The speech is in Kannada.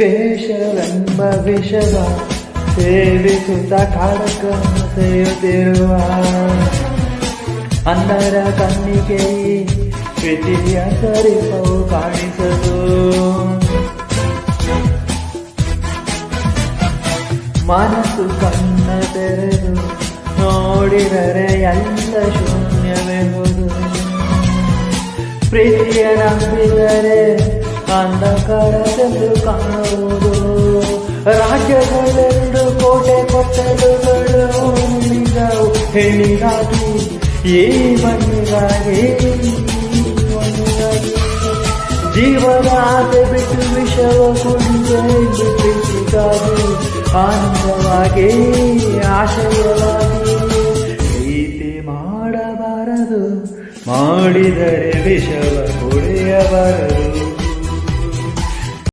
ದ್ವೇಷವೆಂಬ ವಿಷವ ಸೇವಿಸುತ್ತ ಕಾಡಕ ಸೇಯುತ್ತಿರುವ ಅಂದರ ಕಣ್ಣಿಗೆ ಪ್ರೀತಿಯ ಸರಿಪವು ಕಾಣಿಸದು. ಮನಸ್ಸು ಕಣ್ಣ ತೆರೆದು ನೋಡಿದರೆ ಎಲ್ಲ ಶೂನ್ಯವೆಂಬುದು. ಪ್ರೀತಿಯ ನಂಬಿದರೆ ಅಂಧಕಾರದೆಂದು ಕಾಣುವುದು. ರಾಜ್ಯಗಳೆರಡು ಕೋಟೆ ಕೊಟ್ಟಲುಗಳು ಹೇಳಿದಾಗಿ ಏ ಮಣ್ಣಿಗಾಗಿ ಜೀವನ ಆಸೆ ಬಿಟ್ಟು ವಿಷವ ಕುಡಿದು ಪ್ರೀತಿಗಾಗಿ, ಆನಂದವಾಗಿ, ಆಶಯವಾಗಿ ಪ್ರೀತಿ ಮಾಡಬಾರದು. ಮಾಡಿದರೆ ವಿಷವ ಕುಡಿಯಬಾರದು.